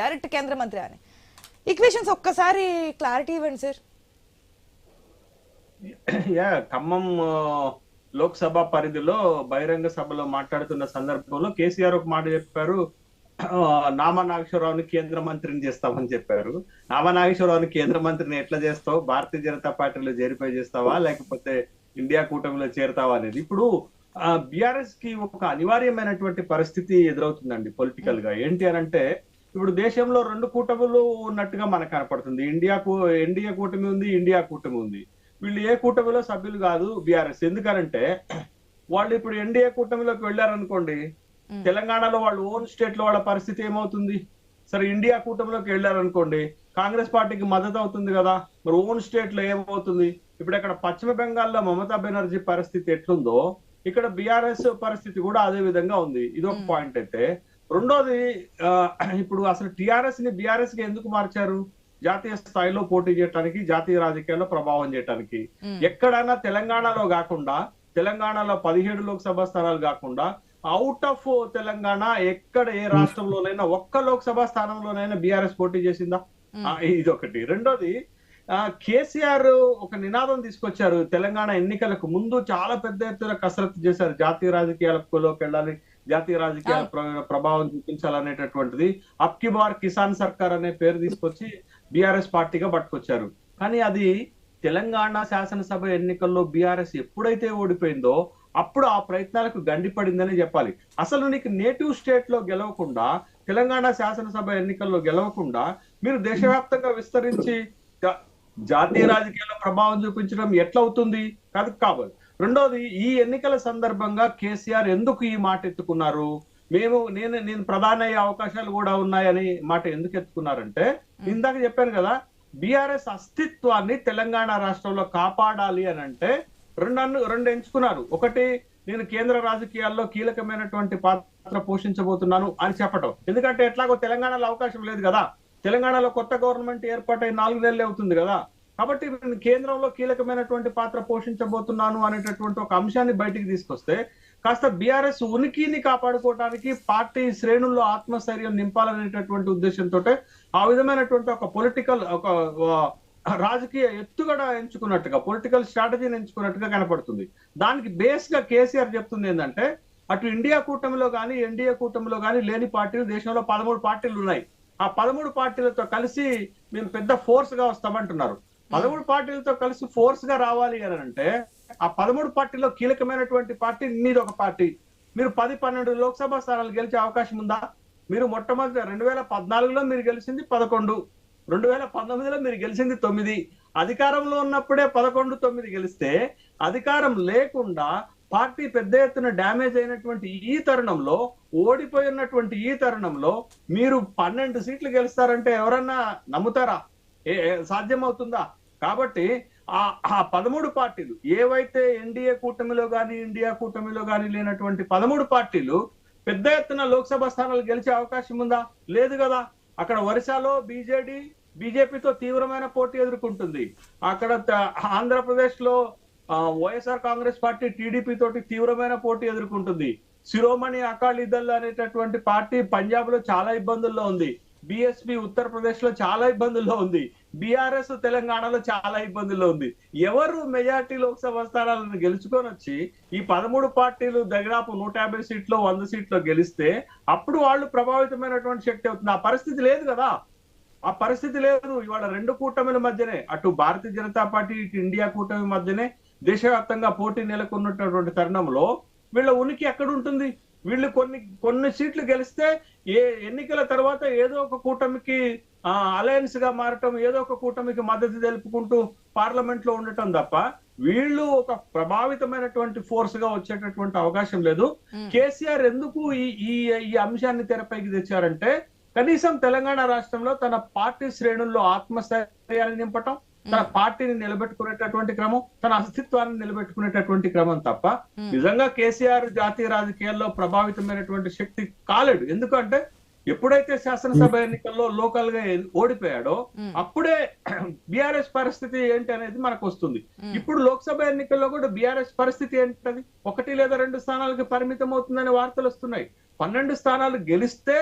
Direct కేంద్ర మంత్రి అని. ఈక్వేషన్స్ ఒక్కసారి క్లారిటీ ఇవ్వండి సార్ యా ఖమ్మం లోక్సభ పరిధిలో బహిరంగ సభలో మాట్లాడుతున్న సందర్భంలో కేసీఆర్ ఒక మాట చెప్పారు. నామ నామా నాగేశ్వరరావుని కేంద్ర మంత్రిని చేస్తామని చెప్పారు. నామా నాగేశ్వరరావుని కేంద్ర మంత్రిని ఎట్లా చేస్తావు? భారతీయ జనతా పార్టీలో చేరిపోయి చేస్తావా? లేకపోతే ఇండియా కూటమిలో చేరతావా అనేది. ఇప్పుడు బిఆర్ఎస్కి ఒక అనివార్యమైనటువంటి పరిస్థితి ఎదురవుతుందండి పొలిటికల్గా. ఏంటి అని అంటే ఇప్పుడు దేశంలో రెండు కూటములు ఉన్నట్టుగా మనకు కనపడుతుంది. ఇండియాకు ఎన్డీఏ కూటమి ఉంది ఇండియా కూటమి ఉంది. వీళ్ళు ఏ కూటమిలో సభ్యులు కాదు బీఆర్ఎస్. ఎందుకనంటే వాళ్ళు ఇప్పుడు ఎన్డీఏ కూటమిలోకి వెళ్ళారనుకోండి తెలంగాణలో వాళ్ళు ఓన్ స్టేట్లో వాళ్ళ పరిస్థితి ఏమవుతుంది? సరే ఇండియా కూటమిలోకి వెళ్ళారనుకోండి కాంగ్రెస్ పార్టీకి మద్దతు అవుతుంది కదా మరి ఓన్ స్టేట్లో ఏమవుతుంది? ఇప్పుడు ఇక్కడ పశ్చిమ బెంగాల్లో మమతా బెనర్జీ పరిస్థితి ఎట్లుందో ఇక్కడ బీఆర్ఎస్ పరిస్థితి కూడా అదే విధంగా ఉంది. ఇది ఒక పాయింట్ అయితే రెండోది ఇప్పుడు అసలు టిఆర్ఎస్ని బీఆర్ఎస్కి ఎందుకు మార్చారు? జాతీయ స్థాయిలో పోటీ చేయడానికి జాతీయ రాజకీయాల్లో ప్రభావం చేయడానికి ఎక్కడైనా తెలంగాణలో కాకుండా తెలంగాణలో పదిహేడు లోక్సభ స్థానాలు కాకుండా అవుట్ ఆఫ్ తెలంగాణ ఎక్కడ ఏ రాష్ట్రంలోనైనా ఒక్క లోక్సభ స్థానంలోనైనా బీఆర్ఎస్ పోటీ చేసిందా? ఇది ఒకటి రెండోది ఆ, కేసీఆర్ ఒక నినాదం తీసుకొచ్చారు. తెలంగాణ ఎన్నికలకు ముందు చాలా పెద్ద ఎత్తున కసరత్తు చేశారు. జాతీయ రాజకీయాలలోకి వెళ్ళాలి. జాతీయ రాజకీయాల ప్ర- ప్రభావం చూపించాలనేటటువంటిది అప్కి బార్ కిసాన్ సర్కార్ అనే పేరు తీసుకొచ్చి బీఆర్ఎస్ పార్టీగా పట్టుకొచ్చారు. కానీ అది తెలంగాణ శాసనసభ ఎన్నికల్లో బీఆర్ఎస్ ఎప్పుడైతే ఓడిపోయిందో అప్పుడు ఆ ప్రయత్నాలకు గండిపడిందని చెప్పాలి. అసలు నీకు నేటివ్ స్టేట్లో గెలవకుండా తెలంగాణ శాసనసభ ఎన్నికల్లో గెలవకుండా మీరు దేశవ్యాప్తంగా విస్తరించి జాతీయ రాజకీయాల్లో ప్రభావం చూపించడం ఎట్లవుతుంది? కాదు కావాలి. రెండోది ఈ ఎన్నికల సందర్భంగా కేసీఆర్ ఎందుకు ఈ మాట ఎత్తుకున్నారు? మేము నేను నేను ప్రధాన అయ్యే అవకాశాలు కూడా ఉన్నాయని మాట ఎందుకు ఎత్తుకున్నారంటే ఇందాక చెప్పాను కదా బీఆర్ఎస్ అస్తిత్వాన్ని తెలంగాణ రాష్ట్రంలో కాపాడాలి అని అంటే రెండు రెండు ఎంచుకున్నారు. ఒకటి నేను కేంద్ర రాజకీయాల్లో కీలకమైనటువంటి పాత్ర పోషించబోతున్నాను అని చెప్పటం. ఎందుకంటే ఎట్లాగో తెలంగాణలో అవకాశం లేదు కదా. తెలంగాణలో కొత్త గవర్నమెంట్ ఏర్పాటై నాలుగు నెలలు అవుతుంది కదా. కాబట్టి నేను కేంద్రంలో కీలకమైనటువంటి పాత్ర పోషించబోతున్నాను అనేటటువంటి ఒక అంశాన్ని బయటికి తీసుకొస్తే కాస్త బీఆర్ఎస్ ఉనికిని కాపాడుకోవడానికి పార్టీ శ్రేణుల్లో ఆత్మస్థైర్యం నింపాలనేటటువంటి ఉద్దేశంతో ఆ విధమైనటువంటి ఒక పొలిటికల్ ఒక రాజకీయ ఎత్తుగడ ఎంచుకున్నట్టుగా పొలిటికల్ స్ట్రాటజీని ఎంచుకున్నట్టుగా కనపడుతుంది. దానికి బేస్గా కేసీఆర్ చెప్తుంది ఏంటంటే అటు ఇండియా కూటమిలో కానీ ఎన్డీఏ కూటమిలో కానీ లేని పార్టీలు దేశంలో పదమూడు పార్టీలు ఉన్నాయి. ఆ పదమూడు పార్టీలతో కలిసి మేము పెద్ద ఫోర్స్గా వస్తామంటున్నారు. పదమూడు పార్టీలతో కలిసి ఫోర్స్గా రావాలి అని అంటే ఆ పదమూడు పార్టీలో కీలకమైనటువంటి పార్టీ మీది ఒక పార్టీ. మీరు పది పన్నెండు లోక్సభ స్థానాలు గెలిచే అవకాశం ఉందా? మీరు మొట్టమొదటి రెండు వేల పద్నాలుగులో మీరు గెలిచింది పదకొండు. రెండు వేల పంతొమ్మిదిలో మీరు గెలిచింది తొమ్మిది. అధికారంలో ఉన్నప్పుడే పదకొండు తొమ్మిది గెలిస్తే అధికారం లేకుండా పార్టీ పెద్ద ఎత్తున డ్యామేజ్ అయినటువంటి ఈ తరుణంలో ఓడిపోయి ఉన్నటువంటి ఈ తరుణంలో మీరు పన్నెండు సీట్లు గెలుస్తారంటే ఎవరన్నా నమ్ముతారా? సాధ్యమవుతుందా? కాబట్టి ఆ ఆ పదమూడు పార్టీలు ఏవైతే ఎన్డీఏ కూటమిలో కానీ ఇండియా కూటమిలో కానీ లేనటువంటి పదమూడు పార్టీలు పెద్ద ఎత్తున లోక్సభ స్థానాలు గెలిచే అవకాశం ఉందా? లేదు కదా. అక్కడ ఒరిస్సాలో బీజేడీ బీజేపీతో తీవ్రమైన పోటీ ఎదుర్కొంటుంది. అక్కడ ఆంధ్రప్రదేశ్లో వైఎస్ఆర్ కాంగ్రెస్ పార్టీ టీడీపీ తోటి తీవ్రమైన పోటీ ఎదుర్కొంటుంది. శిరోమణి అకాళీ అనేటటువంటి పార్టీ పంజాబ్లో చాలా ఇబ్బందుల్లో ఉంది. బిఎస్పి ఉత్తరప్రదేశ్లో చాలా ఇబ్బందుల్లో ఉంది. బీఆర్ఎస్ తెలంగాణలో చాలా ఇబ్బందుల్లో ఉంది. ఎవరు మెజార్టీ లోక్సభ స్థానాలను గెలుచుకొని వచ్చి ఈ పదమూడు పార్టీలు దగ్గరాపు నూట యాభై సీట్లు వంద సీట్లు గెలిస్తే అప్పుడు వాళ్ళు ప్రభావితమైనటువంటి శక్తి అవుతుంది. ఆ పరిస్థితి లేదు కదా. ఆ పరిస్థితి లేదు. ఇవాళ రెండు కూటమిల మధ్యనే అటు భారతీయ జనతా పార్టీ ఇటు ఇండియా కూటమి మధ్యనే దేశవ్యాప్తంగా పోటీ నెలకొన్నటువంటి తరుణంలో వీళ్ళ ఉనికి ఎక్కడ ఉంటుంది? వీళ్ళు కొన్ని కొన్ని సీట్లు గెలిస్తే ఏ ఎన్నికల తర్వాత ఏదో ఒక కూటమికి అలయన్స్గా మారటం ఏదో ఒక కూటమికి మద్దతు తెలుపుకుంటూ పార్లమెంట్లో ఉండటం తప్ప వీళ్ళు ఒక ప్రభావితమైనటువంటి ఫోర్స్గా వచ్చేటటువంటి అవకాశం లేదు. కేసీఆర్ ఎందుకు ఈ ఈ ఈ అంశాన్ని తెరపైకి తెచ్చారంటే కనీసం తెలంగాణ రాష్ట్రంలో తన పార్టీ శ్రేణుల్లో ఆత్మస్థైర్యాన్ని నింపటం తన పార్టీని నిలబెట్టుకునేటటువంటి క్రమం తన అస్తిత్వాన్ని నిలబెట్టుకునేటటువంటి క్రమం తప్ప నిజంగా కేసీఆర్ జాతీయ రాజకీయాల్లో ప్రభావితమైనటువంటి శక్తి కాలేడు. ఎందుకంటే ఎప్పుడైతే శాసనసభ ఎన్నికల్లో లోకల్గా ఓడిపోయాడో అప్పుడే బీఆర్ఎస్ పరిస్థితి ఏంటి అనేది మనకు వస్తుంది. ఇప్పుడు లోక్సభ ఎన్నికల్లో కూడా బీఆర్ఎస్ పరిస్థితి ఏంటది? ఒకటి లేదా రెండు స్థానాలకి పరిమితం అవుతుందనే వార్తలు వస్తున్నాయి. పన్నెండు స్థానాలు గెలిస్తే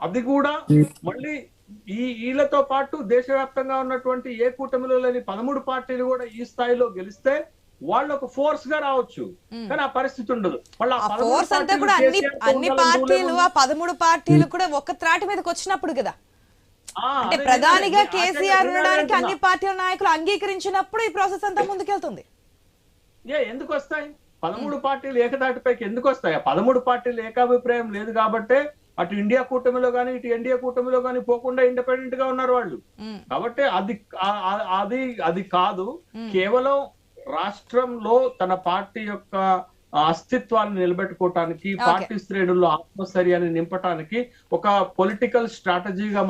అది కూడా మళ్ళీ ఈ వీళ్ళతో పాటు దేశవ్యాప్తంగా ఉన్నటువంటి ఏ కూటమిలో లేని పదమూడు పార్టీలు కూడా ఈ స్థాయిలో గెలిస్తే వాళ్ళు ఒక ఫోర్స్గా రావచ్చు. కానీ ఆ పరిస్థితి ఉండదు. మళ్ళీ ఆ ఆ 13 ఫోర్స్ కూడా అన్ని పార్టీలు? ఆ పదమూడు పార్టీలు కూడా ఒక్క త్రాటి మీదకి వచ్చినప్పుడు కదా. అంటే ప్రధానిగా కేసీఆర్ ఉండడానికి. అన్ని పార్టీల నాయకులు అంగీకరించినప్పుడు ఈ ప్రాసెస్ అంతా ముందుకెళ్తుంది. ఏ ఎందుకు వస్తాయి? పదమూడు పార్టీలు ఏకదాటిపైకి ఎందుకు వస్తాయి? ఆ పదమూడు పార్టీలు ఏకాభిప్రాయం లేదు కాబట్టే అటు ఇండియా కూటమిలో కానీ ఇటు ఎన్డీఏ కూటమిలో కానీ పోకుండా ఇండిపెండెంట్గా ఉన్నారు వాళ్ళు. కాబట్టి అది అది అది కాదు. కేవలం రాష్ట్రంలో తన పార్టీ యొక్క అస్తిత్వాన్ని నిలబెట్టుకోవటానికి పార్టీ శ్రేణుల్లో ఆత్మస్థైర్యాన్ని నింపటానికి ఒక పొలిటికల్ స్ట్రాటజీగా